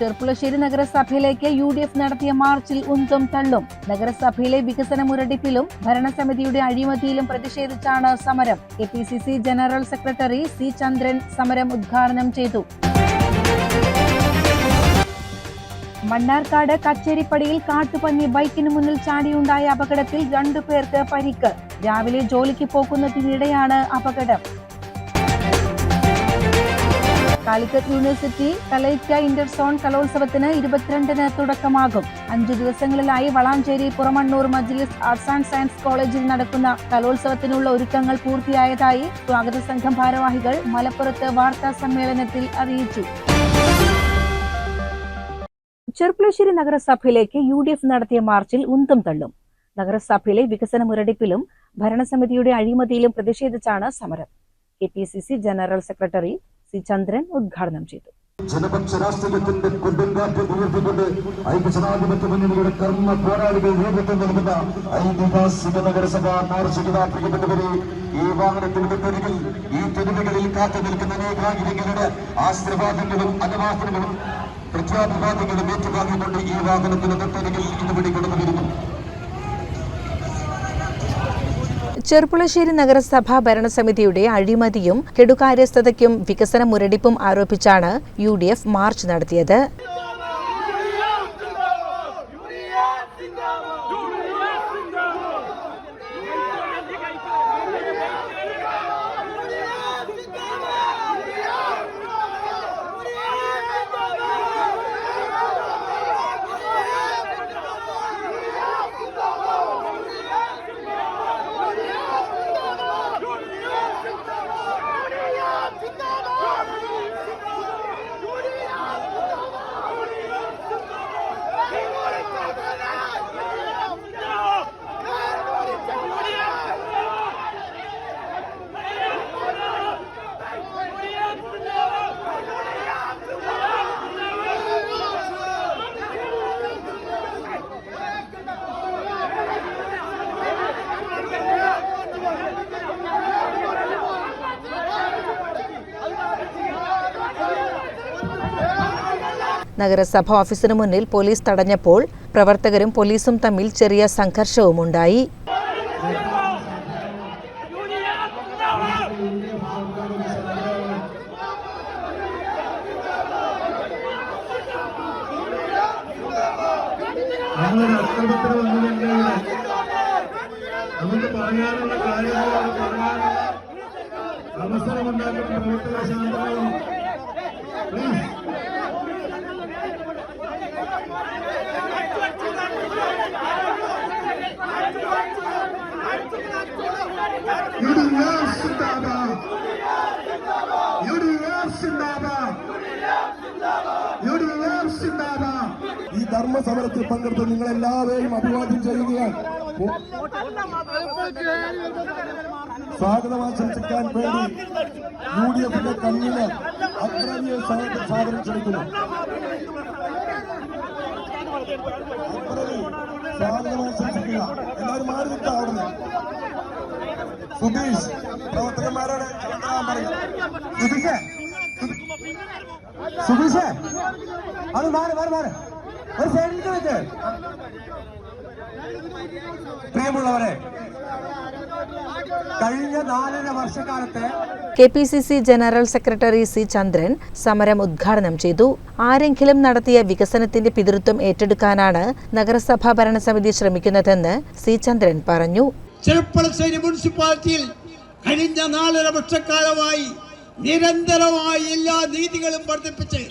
ചെർപ്പുളശ്ശേരി നഗരസഭയിലേക്ക് U D F നടത്തിയ മാർച്ചിൽ ഉന്തും തള്ളും. നഗരസഭയിലെ വികസന മുരടിപ്പിലും ഭരണസമിതിയുടെ അഴിമതിയിലും പ്രതിഷേധിച്ചാണ് സമരം. K P C C general secretary C Chandran സമരം ഉദ്ഘാടനം ചെയ്തു. മണ്ണാർക്കാട് കച്ചേരിപ്പടിയിൽ കാട്ടുപന്നി ബൈക്കിന് മുന്നിൽ ചാടിയുണ്ടായ അപകടത്തിൽ രണ്ടു പേർക്ക് പരിക്ക്. രാവിലെ ജോലിക്ക് പോകുന്നതിനിടെയാണ് അപകടം. കാലിക്കറ്റ് യൂണിവേഴ്സിറ്റി കലൈക്ക ഇന്റർസോൺ കലോത്സവത്തിന് ഇരുപത്തിരണ്ടിന് തുടക്കമാകും. അഞ്ചു ദിവസങ്ങളിലായി വളാഞ്ചേരി പുറമണ്ണൂർ മജ്ലിസ് ആർട്സ് ആൻഡ് സയൻസ് കോളേജിൽ നടക്കുന്ന കലോത്സവത്തിനുള്ള ഒരുക്കങ്ങൾ പൂർത്തിയായതായി സ്വാഗത സംഘം ഭാരവാഹികൾ മലപ്പുറത്ത് വാർത്താ സമ്മേളനത്തിൽ അറിയിച്ചു. ചെർപ്പുളശ്ശേരി നഗരസഭയിലേക്ക് യു ഡി എഫ് നടത്തിയ മാർച്ചിൽ ഉന്തം തള്ളും. നഗരസഭയിലെ വികസന മുരടിപ്പിലും ഭരണസമിതിയുടെ അഴിമതിയിലും പ്രതിഷേധിച്ചാണ് സമരം. K P C C general secretary C Chandran ഉദ്ഘാടനം ചെയ്തു. ജനപക്ഷ രാഷ്ട്രീയത്തിന്റെ കൊടുങ്കാറ്റ് ഉയർത്തിക്കൊണ്ട് ഐക്യജനാധിപത്യ മുന്നണിയുടെ കർമ്മ പോരാളികൾ നേതൃത്വം നൽകുന്ന ഐതിഹാസിക നഗരസഭ മാർച്ചിക പ്രിയപ്പെട്ടവരെ ഈ വാഹനത്തിന് തൊട്ടരികിൽ ഈ തെരുവുകളിൽ കാത്തു നിൽക്കുന്ന അനേകായിരങ്ങളുടെ ആശ്രവാദങ്ങളും അനവാസനങ്ങളും പ്രത്യാഭിവാദങ്ങളും ഏറ്റുവാങ്ങിക്കൊണ്ട് ഈ വാഹനത്തിന് തൊട്ടരികിൽ ഇതുവഴി കടന്നു വരുന്നു. ചെർപ്പുളശ്ശേരി നഗരസഭാ ഭരണസമിതിയുടെ അഴിമതിയും കെടുകാര്യസ്ഥതയ്ക്കും വികസന മുരടിപ്പും ആരോപിച്ചാണ് യു മാർച്ച് നടത്തിയത്. നഗരസഭ ഓഫീസിന് മുന്നിൽ പോലീസ് തടഞ്ഞപ്പോൾ പ്രവർത്തകരും പോലീസും തമ്മിൽ ചെറിയ സംഘർഷവുമുണ്ടായി. നമുക്ക് പറയാനുള്ള കാര്യങ്ങളോട് പറയാനുള്ള അവസരമുണ്ടാക്കുന്ന പ്രവർത്തന ശാന്തമായി പ്ലീസ് ഈ ധർമ്മ സമരത്തിൽ പങ്കെടുത്ത നിങ്ങളെല്ലാവരെയും അഭിവാദ്യം ചെയ്യുകയാണ്. സ്വാഗതം ആശംസിക്കാൻ വേണ്ടി യു ഡി എഫിന്റെ കൺവീനർ അക്രമിയെ സ്വാഗതം ക്ഷണിക്കുന്നു അക്രമി സ്വാഗതം എല്ലാവരും മാറി നിൽക്കാം അവിടുന്ന് സുധീഷ് പ്രവർത്തകന്മാരോട് ചവിട്ടാൻ പറയും സുധീഷേ സുധീഷേ അത് മാറി മാറി പ്രിയമുള്ളവരെ കഴിഞ്ഞ നാലര വർഷക്കാലത്തെ K P C C general secretary C Chandran സമരം ഉദ്ഘാടനം ചെയ്തു. ആരെങ്കിലും നടത്തിയ വികസനത്തിന്റെ പിതൃത്വം ഏറ്റെടുക്കാനാണ് നഗരസഭാ ഭരണസമിതി ശ്രമിക്കുന്നതെന്ന് സി ചന്ദ്രൻ പറഞ്ഞു. ചെറുപ്പളശ്ശേരി മുനിസിപ്പാലിറ്റിയിൽ കഴിഞ്ഞ നാലര വർഷക്കാലമായി നിരന്തരമായി എല്ലാ നീതികളും വർദ്ധിപ്പിച്ച്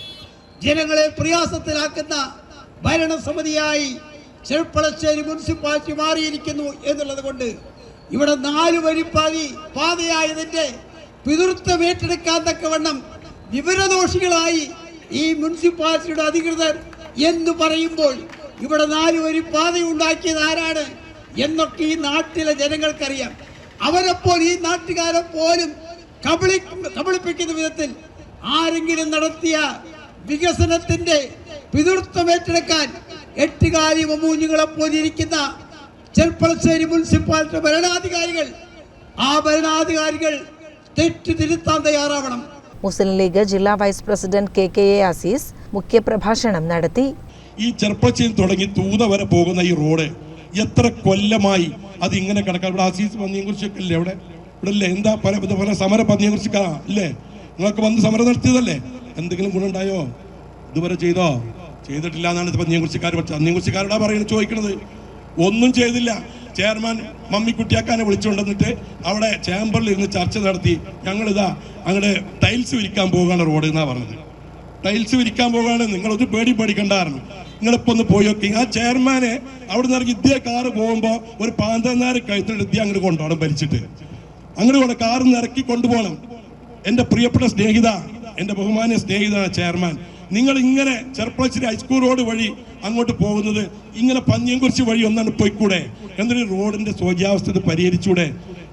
ജനങ്ങളെ പ്രയാസത്തിലാക്കുന്ന ഭരണസമിതിയായി ചെറുപ്പളശ്ശേരി മുനിസിപ്പാലിറ്റി മാറിയിരിക്കുന്നു എന്നുള്ളത് കൊണ്ട് ഇവിടെ നാല് വരിപ്പാതി പാതയായതിന്റെ പിതൃത്വം ഏറ്റെടുക്കാൻ തക്കവണ്ണം വിവരദോഷികളായി ഈ മുനിസിപ്പാലിറ്റിയുടെ അധികൃതർ എന്ന് പറയുമ്പോൾ ഇവിടെ നാല് വരി പാത ഉണ്ടാക്കിയത് ആരാണ് എന്നൊക്കെ ഈ നാട്ടിലെ ജനങ്ങൾക്കറിയാം. അവരെപ്പോൾ ഈ നാട്ടുകാരെ പോലും കബളി കബളിപ്പിക്കുന്ന വിധത്തിൽ ആരെങ്കിലും നടത്തിയ വികസനത്തിന്റെ പിതൃത്വം ഏറ്റെടുക്കാൻ എട്ടുകാലി മമ്മൂഞ്ഞുങ്ങളെ പോലെ ഇരിക്കുന്ന ചെർപ്പളശ്ശേരി മുനിസിപ്പാലിറ്റി ഭരണാധികാരികൾ ആ ഭരണാധികാരികൾ തെറ്റ് തിരുത്താൻ തയ്യാറാവണം. മുസ്ലിം ലീഗ് ജില്ലാ vice president K K A Azeez മുഖ്യപ്രഭാഷണം നടത്തി. ഈ ചെറുപ്പച്ചയിൽ തുടങ്ങി തൂത വരെ പോകുന്ന ഈ റോഡ് എത്ര കൊല്ലമായി അത് ഇങ്ങനെ കിടക്കാം. ഇവിടെ ആസീസ് പന്നിയെ കുറിച്ചൊക്കെ അല്ലേ ഇവിടെ ഇവിടെ അല്ലേ എന്താ പല പല സമര പന്നിയെ കുറിച്ച് അല്ലേ നിങ്ങൾക്ക് വന്ന് സമരം നടത്തിയതല്ലേ? എന്തെങ്കിലും ഗുണമുണ്ടായോ? ഇതുവരെ ചെയ്തോ? ചെയ്തിട്ടില്ല എന്നാണ് പന്നിയെ കുറിച്ചുകാർ പന്നിയെ കുറിച്ചുകാരോടാ പറയുന്നത്? ചോദിക്കണത്? ഒന്നും ചെയ്തില്ല. ചെയർമാൻ മമ്മിക്കുട്ടിയാക്കാനെ വിളിച്ചുകൊണ്ടിട്ട് അവിടെ ചേംബറിൽ ഇരുന്ന് ചർച്ച നടത്തി. ഞങ്ങളിതാ അങ്ങടെ ടൈൽസ് വിരിക്കാൻ പോവുകയാണ് റോഡ് എന്നാ പറഞ്ഞത്. ടൈൽസ് വിരിക്കാൻ പോവുകയാണ്. നിങ്ങൾ ഒരു പേടി പേടിക്കണ്ടായിരുന്നു. നിങ്ങളിപ്പോ ഒന്ന് പോയി നോക്കി. ആ ചെയർമാനെ അവിടെ നിന്ന് ഇറങ്ങി ഇതേ കാറ് പോകുമ്പോ ഒരു പാന്തനാര് കഴുത്തിട്ട് ഇതേ അങ്ങോട്ട് കൊണ്ടുപോകണം ഭരിച്ചിട്ട്. അങ്ങനെ കൊണ്ട് നിന്ന് ഇറക്കി കൊണ്ടുപോകണം. എന്റെ പ്രിയപ്പെട്ട സ്നേഹിത എന്റെ ബഹുമാന്യ സ്നേഹിത ചെയർമാൻ. നിങ്ങൾ ഇങ്ങനെ ചെർപ്പളശ്ശേരി ഹൈസ്കൂൾ റോഡ് വഴി അങ്ങോട്ട് പോകുന്നത് ഇങ്ങനെ പന്നിയംകുറിച്ച് വഴി ഒന്നാണ് പോയിക്കൂടെ? എന്നൊരു റോഡിന്റെ ശോചാവസ്ഥ പരിഹരിച്ചൂടെ?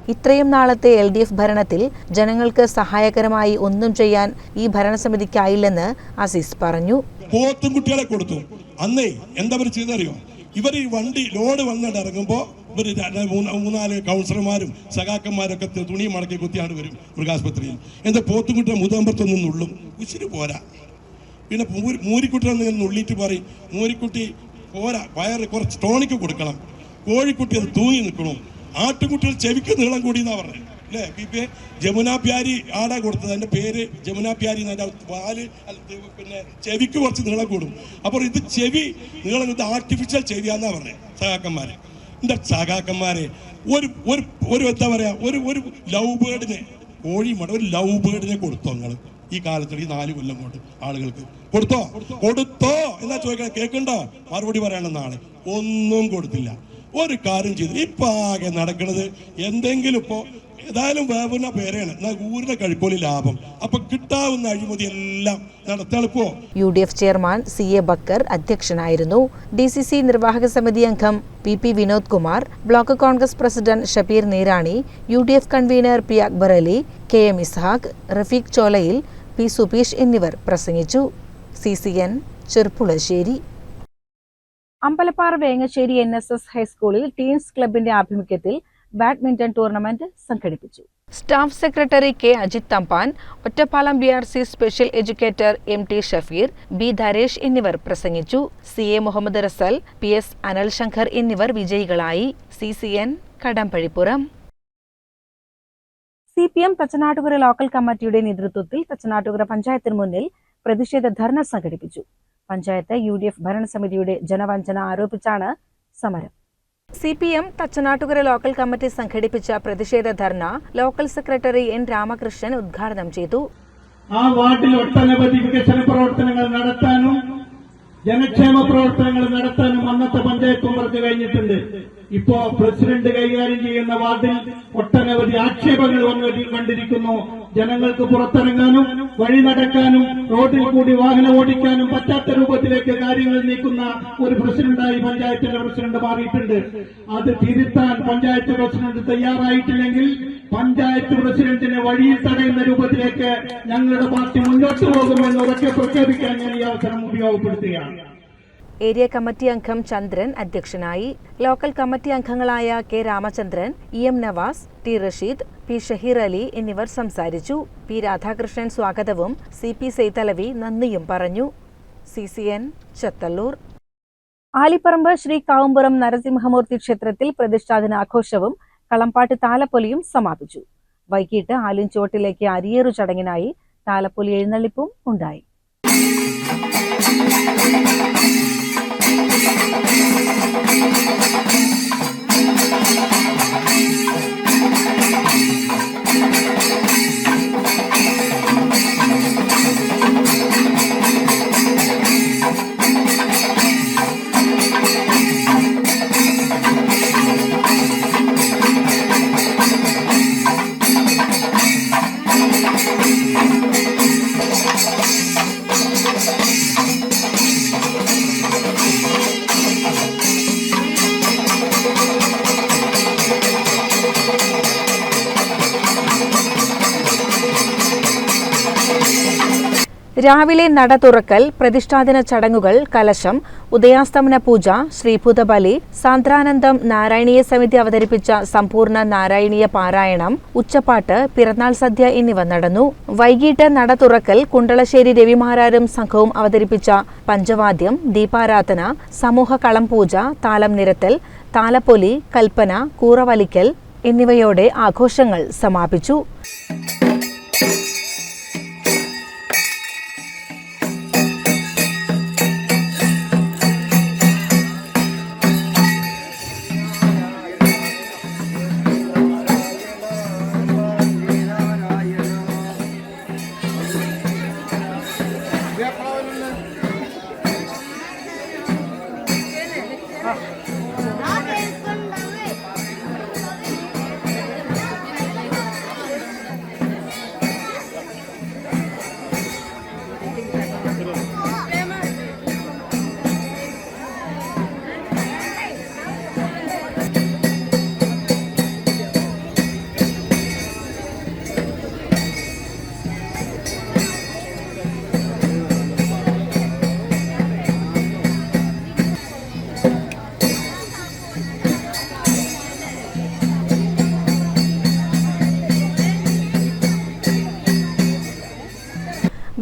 ഇത്രയും നാളത്തെ എൽ ഡി എഫ് ഭരണത്തിൽ ജനങ്ങൾക്ക് സഹായകരമായി ഒന്നും ചെയ്യാൻ ഈ ഭരണസമിതിക്കായില്ലെന്ന് അസീസ് പറഞ്ഞു. പോത്തും കുട്ടികളെ കൊടുത്തു. അന്നേ എന്താ അവർ ചെയ്തറിയോ ഇവർ ഈ വണ്ടി ലോഡ് വന്നിട്ട് ഇറങ്ങുമ്പോൾ ഇവർ മൂന്നാൽ കൗൺസിലർമാരും സഖാക്കന്മാരൊക്കെ തുണി മടക്കി കുത്തിയാണ് വരും മൃഗാസ്പത്രിയിൽ എന്താ പോത്തും കുട്ടിയെ മുതമ്പത്തൊന്നും ഉള്ളും. ഉച്ചിരി പോരാ. പിന്നെ മൂരി- മൂരിക്കുട്ടി ഇങ്ങനെ നുള്ളിയിട്ട് പറയും മൂരിക്കുട്ടി പോരാ വയറ് കുറച്ച് ടോണിക്ക് കൊടുക്കണം. കോഴിക്കുട്ടി അത് തൂങ്ങി നിൽക്കണം. ആട്ടുകുട്ടികൾ ചെവിക്ക് നീളം കൂടി എന്നാ പറഞ്ഞത് അല്ലേ? പി പി ജമുന പ്യാരി ആടാ കൊടുത്തത്. എന്റെ പേര് ജമുന പ്യാരി എന്ന് പിന്നെ ചെവിക്ക് കുറച്ച് നീളം കൂടും. അപ്പോൾ ഇത് ചെവി നീളം ഇത് ആർട്ടിഫിഷ്യൽ ചെവിയാന്നാ പറഞ്ഞത് സഹാക്കന്മാരെ എന്റെ സഹാക്കന്മാരെ ഒരു ഒരു ഒരു എന്താ പറയാ? ഒരു ഒരു ലവ് ബേർഡിനെ കോഴി മട ഒരു ലവ് ബേർഡിനെ കൊടുത്തു നിങ്ങൾ ഈ കാലത്തിൽ ഈ നാല് കൊല്ലം കൊണ്ട് ആളുകൾക്ക്. കൊടുത്തോ? കൊടുത്തോ. എന്നാ ചോദിക്കാൻ കേൾക്കണ്ടോ? മറുപടി പറയണം ഒന്നും കൊടുത്തില്ല. ഒരു കാര്യം ചെയ്തു. ഇപ്പൊ ആകെ നടക്കുന്നത് എന്തെങ്കിലും ഇപ്പോ ഏതായാലും വേവുന്ന പേരാണ്. എന്നാൽ ഊരിനെ കഴിക്കോലി ലാഭം. അപ്പൊ കിട്ടാവുന്ന അഴിമതി എല്ലാം നടത്തെളുപ്പോ U D F chairman C A Bakkar അധ്യക്ഷനായിരുന്നു. ഡി സി സി നിർവാഹക സമിതി അംഗം P P Vinod Kumar block Congress president Shabeer Neerani U D F convener P Akbar Ali K M Ishaq Rafeeq Cholayil P Subeesh എന്നിവർ പ്രസംഗിച്ചു. C C N Cherpulassery. Ambalappara Vengassery N S S ഹൈസ്കൂളിൽ teams ക്ലബിന്റെ ആഭിമുഖ്യത്തിൽ badminton tournament സംഘടിപ്പിച്ചു. Staff secretary K Ajith Thampan Ottapalam B R C special educator M T Shafeer B Dharesh എന്നിവർ പ്രസംഗിച്ചു. C A Muhammad Rasal P S Anal Shankar എന്നിവർ വിജയികളായി. C C N Kadambazhipuram. C P M Thachanattukara local കമ്മിറ്റിയുടെ നേതൃത്വത്തിൽ തച്ചനാട്ടുകര പഞ്ചായത്തിന് മുന്നിൽ പ്രതിഷേധ ധർണ സംഘടിപ്പിച്ചു. പഞ്ചായത്ത് യു ഡി എഫ് ഭരണസമിതിയുടെ ജനവഞ്ചന ആരോപിച്ചാണ് സമരം. C P M Thachanattukara local committee സംഘടിപ്പിച്ച പ്രതിഷേധ dharna local secretary N Ramakrishnan ഉദ്ഘാടനം ചെയ്തു. ആ വാർഡിൽ ഒട്ടനവധി വികസന പ്രവർത്തനങ്ങൾ നടത്താനും ജനക്ഷേമ പ്രവർത്തനങ്ങൾ നടത്താനും അന്നത്തെ പഞ്ചായത്ത് കഴിഞ്ഞിട്ടുണ്ട്. ഇപ്പോ പ്രസിഡന്റ് കൈകാര്യം ചെയ്യുന്ന വാർഡിൽ ഒട്ടനവധി ആക്ഷേപങ്ങൾ വന്നു കണ്ടിരിക്കുന്നു. ജനങ്ങൾക്ക് പുറത്തിറങ്ങാനും വഴി നടക്കാനും റോഡിൽ കൂടി വാഹനം ഓടിക്കാനും പറ്റാത്ത രൂപത്തിലേക്ക് കാര്യങ്ങൾ നീക്കുന്ന ഒരു പ്രസിഡന്റായി പഞ്ചായത്തിന്റെ പ്രസിഡന്റ് മാറിയിട്ടുണ്ട്. അത് തിരുത്താൻ പഞ്ചായത്ത് പ്രസിഡന്റ് തയ്യാറായിട്ടില്ലെങ്കിൽ പഞ്ചായത്ത് പ്രസിഡന്റിനെ വഴിയിൽ തടയുന്ന രൂപത്തിലേക്ക് ഞങ്ങളുടെ പാർട്ടി മുന്നോട്ട് പോകുമെന്ന് ഉറക്കെ പ്രഖ്യാപിക്കാൻ ഞാൻ ഈ അവസരം ഉപയോഗപ്പെടുത്തുകയാണ്. ഏരിയ കമ്മിറ്റി അംഗം ചന്ദ്രൻ അധ്യക്ഷനായി. ലോക്കൽ കമ്മിറ്റി അംഗങ്ങളായ K Ramachandran E M Navas T Rasheed P Shaheer Ali എന്നിവർ സംസാരിച്ചു. പി രാധാകൃഷ്ണൻ സ്വാഗതവും സി പി സെയ്തലവി നന്ദിയും പറഞ്ഞു. C C N Chathalloor. Alipparamba Sri Kavumpuram Narasimhamoorthy ക്ഷേത്രത്തിൽ പ്രതിഷ്ഠാദിനാഘോഷവും കളമ്പാട്ട് താലപ്പൊലിയും സമാപിച്ചു. വൈകിട്ട് ആലിൻചുവട്ടിലേക്ക് അരിയേറു ചടങ്ങിനായി താലപ്പൊലി എഴുന്നള്ളിപ്പും ഉണ്ടായി. Thank you. രാവിലെ നട തുറക്കൽ പ്രതിഷ്ഠാദിന ചടങ്ങുകൾ കലശം ഉദയാസ്തമന പൂജ ശ്രീഭൂതബലി സാന്ദ്രാനന്ദം നാരായണീയ സമിതി അവതരിപ്പിച്ച സമ്പൂർണ നാരായണീയ പാരായണം ഉച്ചപ്പാട്ട് പിറന്നാൾ സദ്യ എന്നിവ നടന്നു. വൈകിട്ട് നട തുറക്കൽ കുണ്ടളശ്ശേരി രവിമാരാരും സംഘവും അവതരിപ്പിച്ച പഞ്ചവാദ്യം ദീപാരാധന സമൂഹ കളം പൂജ താലം നിരത്തൽ താലപ്പൊലി കൽപ്പന കൂറവലിക്കൽ എന്നിവയോടെ ആഘോഷങ്ങൾ സമാപിച്ചു.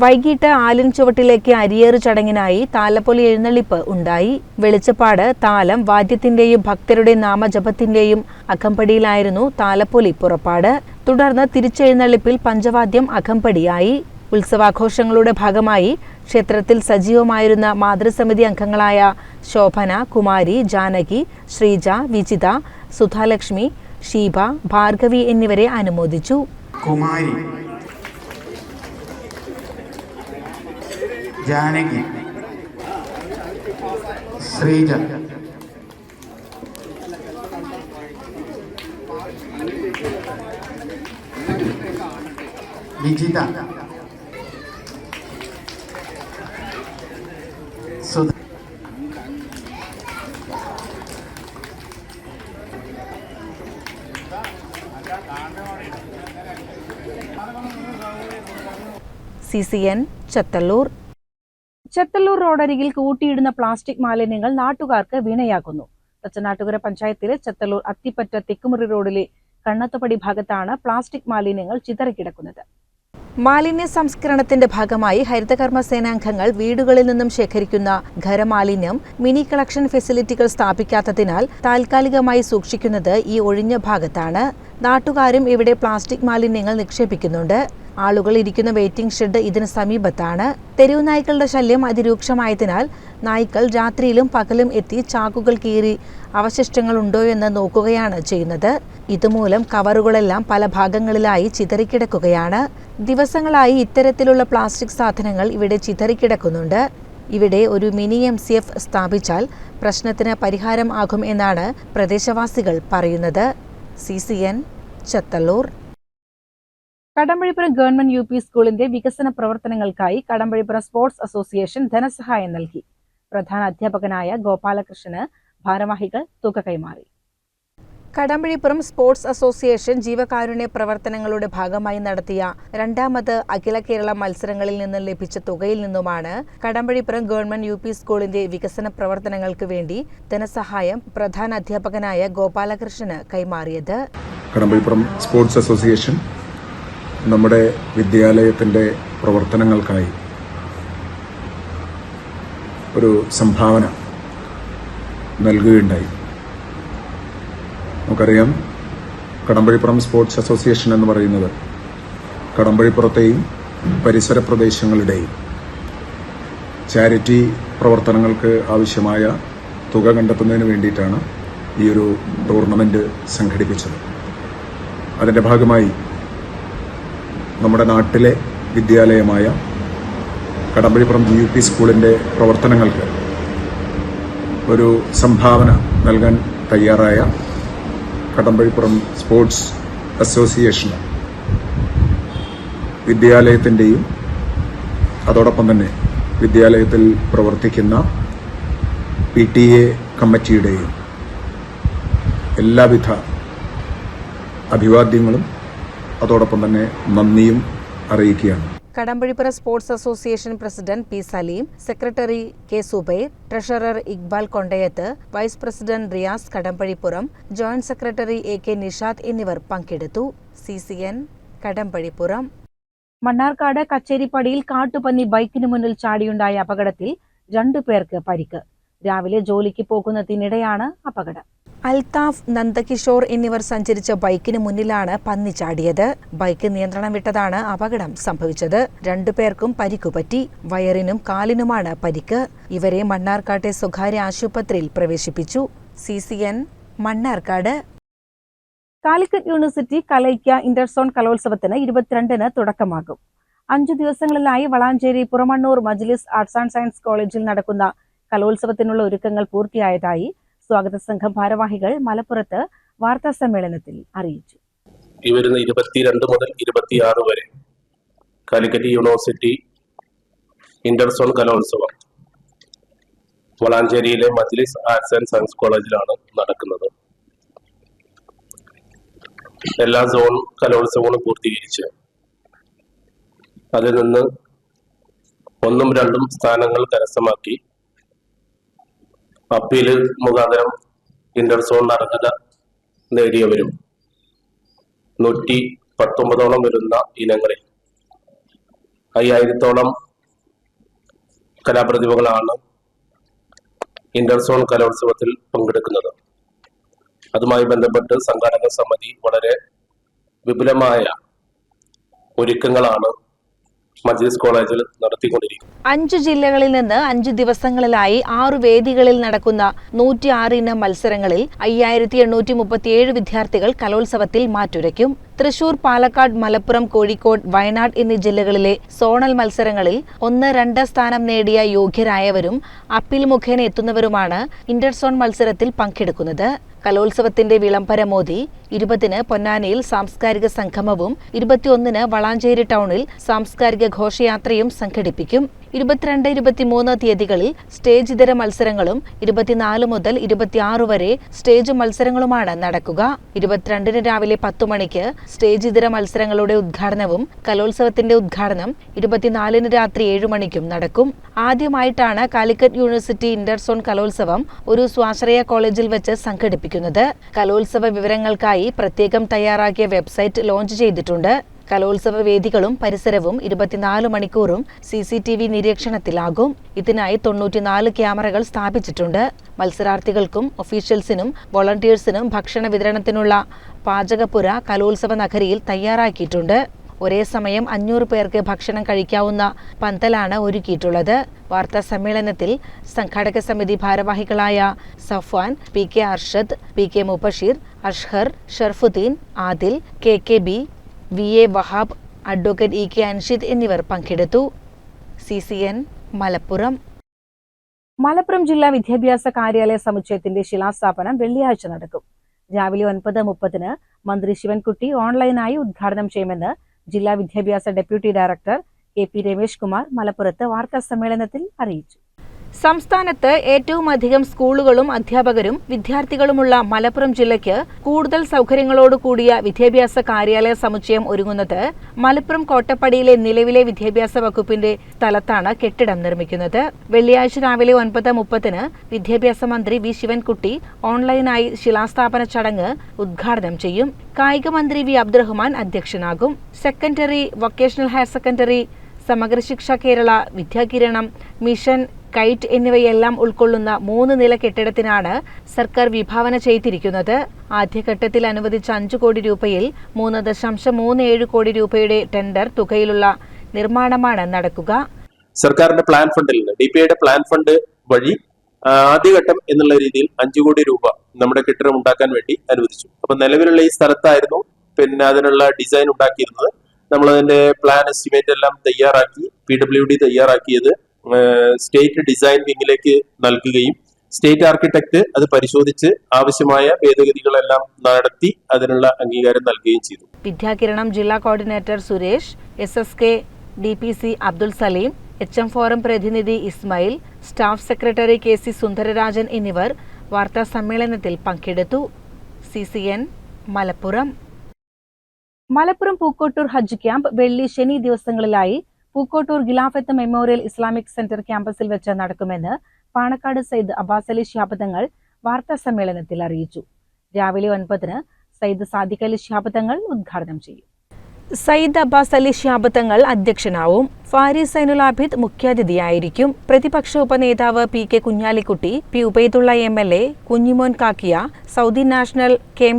വൈകിട്ട് ആലിൻ ചുവട്ടിലേക്ക് അരിയേറ് ചടങ്ങിനായി താലപ്പൊലി എഴുന്നള്ളിപ്പ് ഉണ്ടായി. വെളിച്ചപ്പാട് താലം വാദ്യത്തിന്റെയും ഭക്തരുടെ നാമജപത്തിന്റെയും അകമ്പടിയിലായിരുന്നു താലപ്പൊലി പുറപ്പാട്. തുടർന്ന് തിരിച്ചെഴുന്നള്ളിപ്പിൽ പഞ്ചവാദ്യം അകമ്പടിയായി. ഉത്സവാഘോഷങ്ങളുടെ ഭാഗമായി ക്ഷേത്രത്തിൽ സജീവമായിരുന്ന മാതൃസമിതി അംഗങ്ങളായ ശോഭന കുമാരി ജാനകി ശ്രീജ വിജിത സുധാലക്ഷ്മി ഷീബ ഭാർഗവി എന്നിവരെ അനുമോദിച്ചു. Kumari Janaki Sreeja Vijitha Sudha C C N Chathalloor റോഡരികിൽ കൂട്ടിയിടുന്ന പ്ലാസ്റ്റിക് മാലിന്യങ്ങൾ നാട്ടുകാർക്ക് വീണയാക്കുന്നു തച്ചനാട്ടുകര പഞ്ചായത്തിലെ ചെത്തല്ലൂർ അത്തിപ്പറ്റ തെക്കുമുറി റോഡിലെ കണ്ണത്തപ്പടി ഭാഗത്താണ് പ്ലാസ്റ്റിക് മാലിന്യങ്ങൾ ചിതറിക്കിടക്കുന്നത്. മാലിന്യ സംസ്കരണത്തിന്റെ ഭാഗമായി ഹരിതകർമ്മ സേനാംഗങ്ങൾ വീടുകളിൽ നിന്നും ശേഖരിക്കുന്ന ഖരമാലിന്യം മിനി കളക്ഷൻ ഫെസിലിറ്റികൾ സ്ഥാപിക്കാത്തതിനാൽ താൽക്കാലികമായി സൂക്ഷിക്കുന്നത് ഈ ഒഴിഞ്ഞ ഭാഗത്താണ്. നാട്ടുകാരും ഇവിടെ പ്ലാസ്റ്റിക് മാലിന്യങ്ങൾ നിക്ഷേപിക്കുന്നുണ്ട്. ആളുകൾ ഇരിക്കുന്ന വെയിറ്റിംഗ് ഷെഡ് ഇതിന് സമീപത്താണ്. തെരുവ് നായ്ക്കളുടെ ശല്യം അതിരൂക്ഷമായതിനാൽ നായ്ക്കൾ രാത്രിയിലും പകലും എത്തി ചാക്കുകൾ കീറി അവശിഷ്ടങ്ങൾ ഉണ്ടോ എന്ന് നോക്കുകയാണ് ചെയ്യുന്നത്. ഇതുമൂലം കവറുകളെല്ലാം പല ഭാഗങ്ങളിലായി ചിതറിക്കിടക്കുകയാണ്. ദിവസങ്ങളായി ഇത്തരത്തിലുള്ള പ്ലാസ്റ്റിക് സാധനങ്ങൾ ഇവിടെ ചിതറിക്കിടക്കുന്നുണ്ട്. ഇവിടെ ഒരു മിനി എം സി എഫ് സ്ഥാപിച്ചാൽ പ്രശ്നത്തിന് പരിഹാരം ആകും എന്നാണ് പ്രദേശവാസികൾ പറയുന്നത്. C C N Chathalloor. Kadambazhipuram government U P സ്കൂളിന്റെ വികസന പ്രവർത്തനങ്ങൾക്കായി കടമ്പഴിപ്പുറം സ്പോർട്സ് അസോസിയേഷൻ ധനസഹായം നൽകി. പ്രധാന അധ്യാപകനായ ഗോപാലകൃഷ്ണന് ഭാരവാഹികൾ തുക കൈമാറി. കടമ്പഴിപ്പുറം സ്പോർട്സ് അസോസിയേഷൻ ജീവകാരുണ്യ പ്രവർത്തനങ്ങളുടെ ഭാഗമായി നടത്തിയ രണ്ടാമത് അഖില കേരള മത്സരങ്ങളിൽ നിന്ന് ലഭിച്ച തുകയിൽ നിന്നുമാണ് കടമ്പഴിപ്പുറം ഗവൺമെന്റ് യു സ്കൂളിന്റെ വികസന പ്രവർത്തനങ്ങൾക്ക് വേണ്ടി ധനസഹായം പ്രധാന അധ്യാപകനായ ഗോപാലകൃഷ്ണന് കൈമാറിയത്. കടമ്പഴിപ്പുറം സ്പോർട്സ് അസോസിയേഷൻ നമ്മുടെ വിദ്യാലയത്തിന്റെ പ്രവർത്തനങ്ങൾക്കായി ഒരു സംഭാവന നൽകുകയുണ്ടായി. നമുക്കറിയാം കടമ്പഴിപ്പുറം സ്പോർട്സ് അസോസിയേഷൻ എന്ന് പറയുന്നത് കടമ്പഴിപ്പുറത്തെയും പരിസര പ്രദേശങ്ങളുടെയും ചാരിറ്റി പ്രവർത്തനങ്ങൾക്ക് ആവശ്യമായ തുക കണ്ടെത്തുന്നതിന് വേണ്ടിയിട്ടാണ് ഈ ഒരു ടൂർണമെന്റ് സംഘടിപ്പിച്ചത്. അതിന്റെ ഭാഗമായി നമ്മുടെ നാട്ടിലെ വിദ്യാലയമായ കടമ്പഴിപ്പുറം ജി യു പി സ്കൂളിന്റെ പ്രവർത്തനങ്ങൾക്ക് ഒരു സംഭാവന നൽകാൻ തയ്യാറായ കടമ്പഴിപ്പുറം സ്പോർട്സ് അസോസിയേഷന് വിദ്യാലയത്തിന്റെയും അതോടൊപ്പം തന്നെ വിദ്യാലയത്തിൽ പ്രവർത്തിക്കുന്ന പി ടി എ കമ്മിറ്റിയുടെയും എല്ലാവിധ അഭിവാദ്യങ്ങളും അതോടൊപ്പം തന്നെ നന്ദിയും അറിയിക്കുകയാണ്. Kadambazhipura sports association president P Saleem secretary K Zubair treasurer Iqbal Kondayath vice president Riyas Kadambazhipuram joint secretary A K Nishad എന്നിവർ പങ്കെടുത്തു. C C N Kadambazhipuram. Mannarkkad കച്ചേരിപ്പടിയിൽ കാട്ടുപന്നി ബൈക്കിന് മുന്നിൽ ചാടിയുണ്ടായ അപകടത്തിൽ രണ്ടു പേർക്ക് പരിക്ക്. രാവിലെ ജോലിക്ക് പോകുന്നതിനിടെയാണ് അപകടം. അൽതാഫ് നന്ദകിഷോർ എന്നിവർ സഞ്ചരിച്ച ബൈക്കിന് മുന്നിലാണ് പന്നി ചാടിയത്. ബൈക്ക് നിയന്ത്രണം വിട്ടതാണ് അപകടം സംഭവിച്ചത്. രണ്ടുപേർക്കും പരിക്കുപറ്റി വയറിനും കാലിനുമാണ് പരിക്ക്. ഇവരെ മണ്ണാർക്കാട്ടെ സ്വകാര്യ ആശുപത്രിയിൽ പ്രവേശിപ്പിച്ചു. C C N Mannarkkad. Calicut university കലൈക്ക interzone കലോത്സവത്തിന് ഇരുപത്തിരണ്ടിന് തുടക്കമാകും. അഞ്ചു ദിവസങ്ങളിലായി വളാഞ്ചേരി പുറമണ്ണൂർ മജ്ലിസ് ആർട്സ് ആൻഡ് സയൻസ് കോളേജിൽ നടക്കുന്ന കലോത്സവത്തിനുള്ള ഒരുക്കങ്ങൾ പൂർത്തിയായതായി സ്വാഗത സംഘം ഭാരവാഹികൾ മലപ്പുറത്ത് വാർത്താ സമ്മേളനത്തിൽ അറിയിച്ചു. ഈ വരുന്ന ഇരുപത്തിരണ്ട് മുതൽ ഇരുപത്തിയാറ് വരെ കാലിക്കറ്റ് യൂണിവേഴ്സിറ്റി ഇന്റർസോൺ കലോത്സവം വളാഞ്ചേരിയിലെ മജ്ലിസ് ആർട്സ് ആൻഡ് സയൻസ് കോളേജിലാണ് നടക്കുന്നത്. എല്ലാ സോൺ കലോത്സവങ്ങളും പൂർത്തീകരിച്ച് അതിൽ നിന്ന് ഒന്നും രണ്ടും സ്ഥാനങ്ങൾ കരസ്ഥമാക്കി അപ്പീൽ മുഖാന്തരം ഇന്റർസോൺ അർഹത നേടിയവരും നൂറ്റി പത്തൊമ്പതോളം വരുന്ന ഇനങ്ങളിൽ. അയ്യായിരത്തോളം കലാപ്രതിഭകളാണ് ഇന്റർസോൺ കലോത്സവത്തിൽ പങ്കെടുക്കുന്നത്. അതുമായി ബന്ധപ്പെട്ട് സംഘാടക സമിതി വളരെ വിപുലമായ ഒരുക്കങ്ങളാണ് മജ്ലിസ് കോളേജിൽ നടത്തിക്കൊണ്ടിരിക്കും അഞ്ച് ജില്ലകളിൽ നിന്ന് അഞ്ച് ദിവസങ്ങളിലായി ആറു വേദികളിൽ നടക്കുന്ന നൂറ്റി ഇനം മത്സരങ്ങളിൽ അയ്യായിരത്തി എണ്ണൂറ്റി മുപ്പത്തിയേഴ് വിദ്യാർത്ഥികൾ കലോത്സവത്തിൽ മാറ്റുരയ്ക്കും. തൃശൂർ പാലക്കാട് മലപ്പുറം കോഴിക്കോട് വയനാട് എന്നീ ജില്ലകളിലെ സോണൽ മത്സരങ്ങളിൽ ഒന്ന് രണ്ട് സ്ഥാനം നേടിയ യോഗ്യരായവരും അപ്പീൽ മുഖേന എത്തുന്നവരുമാണ് ഇന്റർസോൺ മത്സരത്തിൽ പങ്കെടുക്കുന്നത്. കലോത്സവത്തിന്റെ വിളംബരമോദി ഇരുപതിന് പൊന്നാനിയിൽ സാംസ്കാരിക സംഗമവും ഇരുപത്തിയൊന്നിന് വളാഞ്ചേരി ടൗണിൽ സാംസ്കാരിക ഘോഷയാത്രയും സംഘടിപ്പിക്കും. ഇരുപത്തിരണ്ട് ഇരുപത്തിമൂന്ന് തീയതികളിൽ സ്റ്റേജ് ഇതര മത്സരങ്ങളും ഇരുപത്തിനാല് മുതൽ ഇരുപത്തിയാറ് വരെ സ്റ്റേജ് മത്സരങ്ങളുമാണ് നടക്കുക. ഇരുപത്തിരണ്ടിന് രാവിലെ പത്തു മണിക്ക് സ്റ്റേജ് ഇതര മത്സരങ്ങളുടെ ഉദ്ഘാടനവും കലോത്സവത്തിന്റെ ഉദ്ഘാടനം ഇരുപത്തിനാലിന് രാത്രി ഏഴു മണിക്കും നടക്കും. ആദ്യമായിട്ടാണ് കാലിക്കറ്റ് യൂണിവേഴ്സിറ്റി ഇന്റർസോൺ കലോത്സവം ഒരു സ്വാശ്രയ കോളേജിൽ വെച്ച് സംഘടിപ്പിക്കുന്നത്. കലോത്സവ വിവരങ്ങൾക്കായി പ്രത്യേകം തയ്യാറാക്കിയ വെബ്സൈറ്റ് ലോഞ്ച് ചെയ്തിട്ടുണ്ട്. കലോത്സവ വേദികളും പരിസരവും ഇരുപത്തിനാല് മണിക്കൂറും സി സി ടി വി നിരീക്ഷണത്തിലാകും. ഇതിനായി തൊണ്ണൂറ്റിനാല് ക്യാമറകൾ സ്ഥാപിച്ചിട്ടുണ്ട്. മത്സരാർത്ഥികൾക്കും ഒഫീഷ്യൽസിനും വോളണ്ടിയേഴ്സിനും ഭക്ഷണ വിതരണത്തിനുള്ള പാചകപ്പുര കലോത്സവ നഗരിയിൽ തയ്യാറാക്കിയിട്ടുണ്ട്. ഒരേ സമയം അഞ്ഞൂറ് പേർക്ക് ഭക്ഷണം കഴിക്കാവുന്ന പന്തലാണ് ഒരുക്കിയിട്ടുള്ളത്. വാർത്താ സമ്മേളനത്തിൽ സംഘാടക സമിതി ഭാരവാഹികളായ Safwan P K Arshad P K Mubasheer Ashhar Sharafuddeen Adil K K B V A Wahab advocate E K Anshid എന്നിവർ പങ്കെടുത്തു. C C N Malappuram. Malappuram ജില്ലാ വിദ്യാഭ്യാസ കാര്യാലയ സമുച്ചയത്തിന്റെ ശിലാസ്ഥാപനം വെള്ളിയാഴ്ച നടക്കും. രാവിലെ ഒൻപത് മുപ്പതിന് മന്ത്രി ശിവൻകുട്ടി ഓൺലൈനായി ഉദ്ഘാടനം ചെയ്യുമെന്ന് ജില്ലാ വിദ്യാഭ്യാസ deputy director K P Ramesh Kumar മലപ്പുറത്ത് വാർത്താ സമ്മേളനത്തിൽ അറിയിച്ചു. സംസ്ഥാനത്ത് ഏറ്റവും അധികം സ്കൂളുകളും അധ്യാപകരും വിദ്യാർത്ഥികളുമുള്ള മലപ്പുറം ജില്ലയ്ക്ക് കൂടുതൽ സൗകര്യങ്ങളോട് കൂടിയ വിദ്യാഭ്യാസ കാര്യാലയ സമുച്ചയം ഒരുങ്ങുന്നത് മലപ്പുറം കോട്ടപ്പടിയിലെ നിലവിലെ വിദ്യാഭ്യാസ വകുപ്പിന്റെ സ്ഥലത്താണ് കെട്ടിടം നിർമ്മിക്കുന്നത്. വെള്ളിയാഴ്ച രാവിലെ ഒൻപത് മുപ്പതിന് വിദ്യാഭ്യാസ മന്ത്രി വി ശിവൻകുട്ടി ഓൺലൈനായി ശിലാസ്ഥാപന ചടങ്ങ് ഉദ്ഘാടനം ചെയ്യും. കായിക മന്ത്രി V Abdurahman അധ്യക്ഷനാകും. Secondary vocational higher secondary Samagra Shiksha Kerala Vidyakiranam mission KITE എന്നിവയെല്ലാം ഉൾക്കൊള്ളുന്ന മൂന്ന് നില കെട്ടിടത്തിനാണ് സർക്കാർ വിഭാവന ചെയ്തിരിക്കുന്നത്. ആദ്യഘട്ടത്തിൽ അനുവദിച്ച അഞ്ചു കോടി രൂപയിൽ മൂന്ന് ദശാംശം മൂന്ന് ഏഴ് കോടി രൂപയുടെ ടെൻഡർ തുകയിലുള്ള നിർമ്മാണമാണ് നടക്കുക. സർക്കാരിന്റെ പ്ലാൻ ഫണ്ടിൽ ഡി പി ഐയുടെ പ്ലാൻ ഫണ്ട് വഴി ആദ്യഘട്ടം എന്നുള്ള രീതിയിൽ അഞ്ചു കോടി രൂപ നമ്മുടെ കെട്ടിടം ഉണ്ടാക്കാൻ വേണ്ടി അനുവദിച്ചു. അപ്പൊ നിലവിലുള്ള ഈ സ്ഥലത്തായിരുന്നു പിന്നെ അതിനുള്ള ഡിസൈൻ ഉണ്ടാക്കിയിരുന്നത്. നമ്മൾ അതിന്റെ പ്ലാൻ എസ്റ്റിമേറ്റ് എല്ലാം തയ്യാറാക്കി പി ഡബ്ല്യു ഡി തയ്യാറാക്കിയത് സ്റ്റേറ്റ് ഡിസൈൻ വിങ്ങിലേക്ക് നൽകുകയും സ്റ്റേറ്റ് ആർക്കിടെക്ട് അത് പരിശോധിച്ച് ആവശ്യമായ ഭേദഗതികളെല്ലാം നടത്തി അതിനുള്ള അംഗീകാരം നൽകുകയും ചെയ്തു. വിദ്യാകിരണം ജില്ലാ coordinator Suresh S S K D P C Abdul Saleem H M forum പ്രതിനിധി Ismail staff secretary K C Sundararajan എന്നിവർ വാർത്താ സമ്മേളനത്തിൽ പങ്കെടുത്തു. C C N Malappuram. Malappuram Pookkottur ഹജ്ജ് ക്യാമ്പ് വെള്ളി ശനി ദിവസങ്ങളിലായി Pookkottur Khilafat memorial Islamic centre ക്യാമ്പസിൽ വെച്ച് നടക്കുമെന്ന് പാണക്കാട് സയ്യിദ് അബ്ബാസ് അലി ശാബദങ്ങൾ വാർത്താ സമ്മേളനത്തിൽ അറിയിച്ചു. രാവിലെ ഒൻപതിന് സയ്യിദ് സാദിഖ് അലി ശാബദങ്ങൾ ഉദ്ഘാടനം ചെയ്യും. സയ്യിദ് അബ്ബാസ് അലി ശാബത്തങ്ങൾ അധ്യക്ഷനാവും. ഫാരിസ് സൈനുൽ ആബിദ് മുഖ്യാതിഥിയായിരിക്കും. പ്രതിപക്ഷ ഉപനേതാവ് P K Kunhalikutty P Ubaidulla M L A Kunhimon കാക്കിയ Saudi national K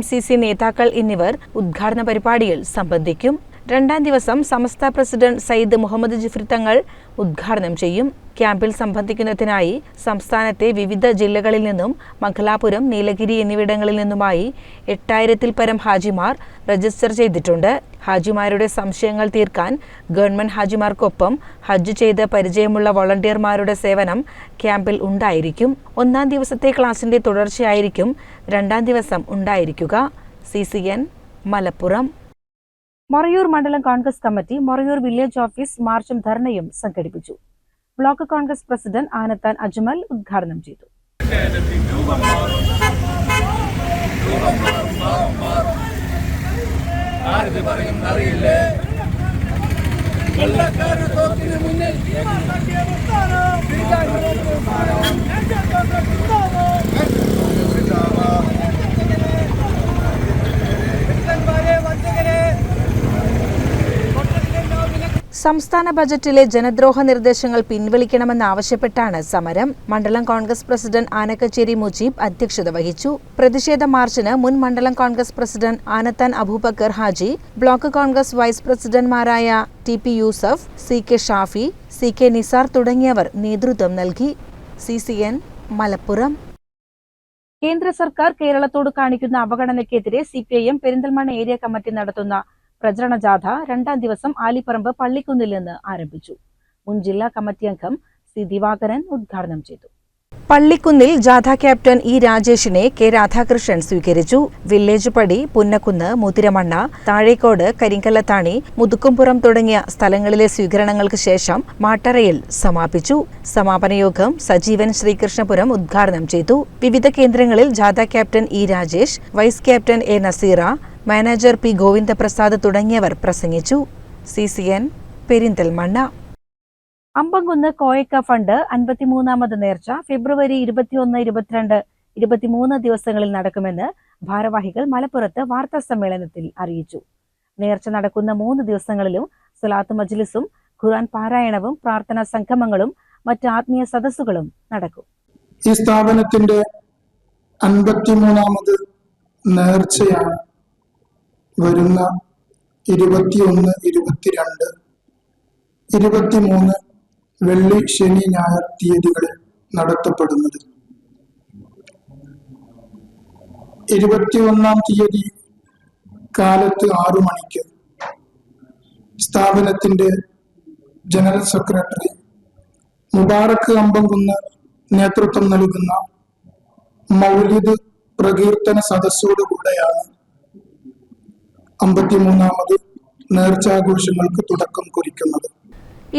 നേതാക്കൾ എന്നിവർ ഉദ്ഘാടന പരിപാടിയിൽ സംബന്ധിക്കും. രണ്ടാം ദിവസം സമസ്ത പ്രസിഡന്റ് സയ്യിദ് മുഹമ്മദ് ജിഫ്രി തങ്ങൾ ഉദ്ഘാടനം ചെയ്യും. ക്യാമ്പിൽ സംബന്ധിക്കുന്നതിനായി സംസ്ഥാനത്തെ വിവിധ ജില്ലകളിൽ നിന്നും മംഗലാപുരം നീലഗിരി എന്നിവിടങ്ങളിൽ നിന്നുമായി എട്ടായിരത്തിൽ പരം ഹാജിമാർ രജിസ്റ്റർ ചെയ്തിട്ടുണ്ട്. ഹാജിമാരുടെ സംശയങ്ങൾ തീർക്കാൻ ഗവൺമെന്റ് ഹാജിമാർക്കൊപ്പം ഹജ്ജ് ചെയ്ത് പരിചയമുള്ള വോളണ്ടിയർമാരുടെ സേവനം ക്യാമ്പിൽ ഉണ്ടായിരിക്കും. ഒന്നാം ദിവസത്തെ ക്ലാസിന്റെ തുടർച്ചയായിരിക്കും. രണ്ടാം ദിവസം ഉണ്ടായിരിക്കുക. C C N Malappuram. Morayur മണ്ഡലം Congress committee Morayur village office മാർച്ചും ധർണയും സംഘടിപ്പിച്ചു. ബ്ലോക്ക് കോൺഗ്രസ് പ്രസിഡന്റ് ആനത്താൻ അജ്മൽ ഉദ്ഘാടനം ചെയ്തു. സംസ്ഥാന ബജറ്റിലെ ജനദ്രോഹ നിർദ്ദേശങ്ങൾ പിൻവലിക്കണമെന്നാവശ്യപ്പെട്ടാണ് സമരം. മണ്ഡലം കോൺഗ്രസ് പ്രസിഡന്റ് ആനക്കച്ചേരി മുജീബ് അധ്യക്ഷത വഹിച്ചു. പ്രതിഷേധ മാർച്ചിന് മുൻ മണ്ഡലം Congress president Anathan Aboobacker Haji block Congress vice പ്രസിഡന്റ്മാരായ T P Yousuf C K Shafi C K Nisar തുടങ്ങിയവർ നേതൃത്വം നൽകി. C C N Malappuram. കേന്ദ്ര സർക്കാർ കേരളത്തോട് കാണിക്കുന്ന അവഗണനയ്ക്കെതിരെ C P I M Perinthalmanna area committee നടത്തുന്ന പ്രചരണ ജാഥ രണ്ടാം ദിവസം ആലിപ്പറമ്പ് പള്ളിക്കുന്നിൽ നിന്ന് ആരംഭിച്ചു. മുൻ ജില്ലാ കമ്മിറ്റി അംഗം സി ദിവാകരൻ ഉദ്ഘാടനം ചെയ്തു. പള്ളിക്കുന്നിൽ ജാഥ ക്യാപ്റ്റൻ ഇ രാജേഷിനെ കെ രാധാകൃഷ്ണൻ സ്വീകരിച്ചു. വില്ലേജ് പടി പുന്നക്കുന്ന് മുതിരമണ്ണ താഴേക്കോട് കരിങ്കല്ലത്താണി മുതുക്കുംപുറം തുടങ്ങിയ സ്ഥലങ്ങളിലെ സ്വീകരണങ്ങൾക്ക് ശേഷം മാട്ടറയിൽ സമാപിച്ചു. സമാപന യോഗം സജീവൻ ശ്രീകൃഷ്ണപുരം ഉദ്ഘാടനം ചെയ്തു. വിവിധ കേന്ദ്രങ്ങളിൽ ജാഥ captain E Rajesh vice captain A Naseera manager P Govindaprasad തുടങ്ങിയവർ പ്രസംഗിച്ചു. C C N Perinthalmanna. Ambamkunnu Koyakka fund അൻപത്തിമൂന്നാമത് നേർച്ച ഫെബ്രുവരി ഇരുപത്തിയൊന്ന് ഇരുപത്തിരണ്ട് ഇരുപത്തിമൂന്ന് ദിവസങ്ങളിൽ നടക്കുമെന്ന് ഭാരവാഹികൾ മലപ്പുറത്ത് വാർത്താ സമ്മേളനത്തിൽ അറിയിച്ചു. നേർച്ച നടക്കുന്ന മൂന്ന് ദിവസങ്ങളിലും സ്വലാത്ത് മജ്ലിസും ഖുർആൻ പാരായണവും പ്രാർത്ഥനാ സംഗമങ്ങളും മറ്റ് ആത്മീയ സദസ്സുകളും നടക്കും. ഈ സ്ഥാപനത്തിന്റെ അൻപത്തിമൂന്നാമത് നേർച്ചയാണ് വരുന്ന ഇരുപത്തിയൊന്ന് ഇരുപത്തിരണ്ട് ഇരുപത്തിമൂന്ന് വെള്ളി ശനി ഞായർ തീയതികളിൽ നടത്തപ്പെടുന്നത്. ഇരുപത്തിയൊന്നാം തീയതി കാലത്ത് ആറു മണിക്ക് സ്ഥാപനത്തിന്റെ ജനറൽ സെക്രട്ടറി മുബാറക്ക് അമ്പംകുന്ന് നേതൃത്വം നൽകുന്ന മൗലിദ് പ്രകീർത്തന സദസ്സോടുകൂടെയാണ് അമ്പത്തിമൂന്നാമത് നേർച്ചാഘോഷങ്ങൾക്ക് തുടക്കം കുറിക്കുന്നത്.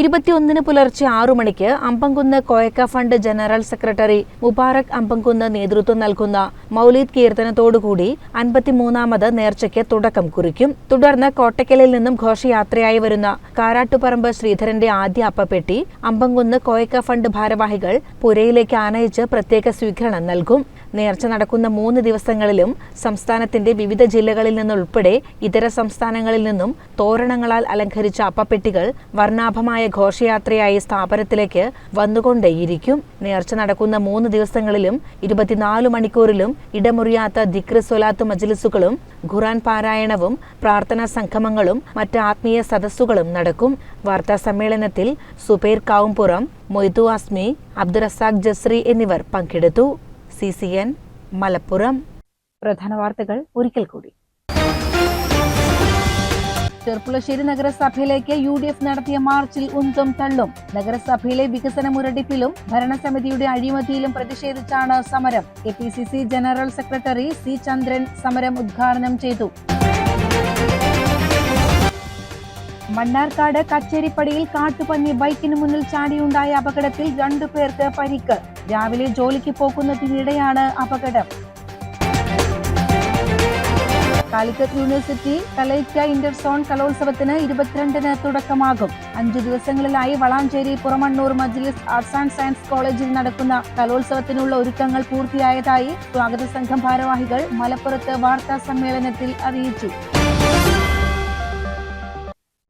ഇരുപത്തിയൊന്നിന് പുലർച്ചെ ആറു മണിക്ക് Ambamkunnu Koyakka fund general secretary Mubarak Ambamkunnu നേതൃത്വം നൽകുന്ന മൗലീദ് കീർത്തനത്തോടുകൂടി അൻപത്തിമൂന്നാമത് നേർച്ചയ്ക്ക് തുടക്കം കുറിക്കും. തുടർന്ന് കോട്ടക്കലിൽ നിന്നും ഘോഷയാത്രയായി വരുന്ന കാരാട്ടുപറമ്പ് ശ്രീധരന്റെ ആദ്യ അപ്പപ്പെട്ടി അമ്പംകുന്ന് കോയക്ക ഫണ്ട് ഭാരവാഹികൾ പുരയിലേക്ക് ആനയിച്ച് പ്രത്യേക സ്വീകരണം നൽകും. നേർച്ച നടക്കുന്ന മൂന്ന് ദിവസങ്ങളിലും സംസ്ഥാനത്തിന്റെ വിവിധ ജില്ലകളിൽ നിന്നുൾപ്പെടെ ഇതര സംസ്ഥാനങ്ങളിൽ നിന്നും തോരണങ്ങളാൽ അലങ്കരിച്ച അപ്പപ്പെട്ടികൾ വർണാഭമായ ഘോഷയാത്രയായി സ്ഥാപനത്തിലേക്ക് വന്നുകൊണ്ടേയിരിക്കും. നേർച്ച നടക്കുന്ന മൂന്ന് ദിവസങ്ങളിലും ഇരുപത്തിനാല് മണിക്കൂറിലും ഇടമുറിയാത്ത ദിക്ർ സൊലാത്ത് മജ്ലിസുകളും ഖുറാൻ പാരായണവും പ്രാർത്ഥനാ സംഗമങ്ങളും മറ്റ് ആത്മീയ സദസ്സുകളും നടക്കും. വാർത്താ സമ്മേളനത്തിൽ സുബൈർ കാവുംപുറം മൊയ്തു ആസ്മി അബ്ദുറസാഖ് ജസ്രി എന്നിവർ പങ്കെടുത്തു. C C N Malappuram. പ്രധാന വാർത്തകൾ ഒരിക്കൽ കൂടി. ചെർപ്പുളശ്ശേരി നഗരസഭയിലേക്ക് യു ഡി എഫ് നടത്തിയ മാർച്ചിൽ ഉന്തും തള്ളും. നഗരസഭയിലെ വികസന മുരടിപ്പിലും ഭരണസമിതിയുടെ അഴിമതിയിലും പ്രതിഷേധിച്ചാണ് സമരം. K general secretary C Chandran സമരം ഉദ്ഘാടനം ചെയ്തു. മണ്ണാർക്കാട് കച്ചേരിപ്പടിയിൽ കാട്ടുപന്നി ബൈക്കിന് മുന്നിൽ ചാടിയുണ്ടായ അപകടത്തിൽ രണ്ടു പേർക്ക് പരിക്ക്. രാവിലെ ജോലിക്ക് പോകുന്നതിനിടെയാണ് അപകടം. കാലിക്കറ്റ് യൂണിവേഴ്സിറ്റി കലൈക്ക ഇന്റർസോൺ കലോത്സവത്തിന് ഇരുപത്തിരണ്ടിന് തുടക്കമാകും. അഞ്ചു ദിവസങ്ങളിലായി വളാഞ്ചേരി പുറമണ്ണൂർ മജ്ലിസ് ആർട്സ് ആൻഡ് സയൻസ് കോളേജിൽ നടക്കുന്ന കലോത്സവത്തിനുള്ള ഒരുക്കങ്ങൾ പൂർത്തിയായതായി സ്വാഗത സംഘം ഭാരവാഹികൾ മലപ്പുറത്ത് വാർത്താ സമ്മേളനത്തിൽ അറിയിച്ചു.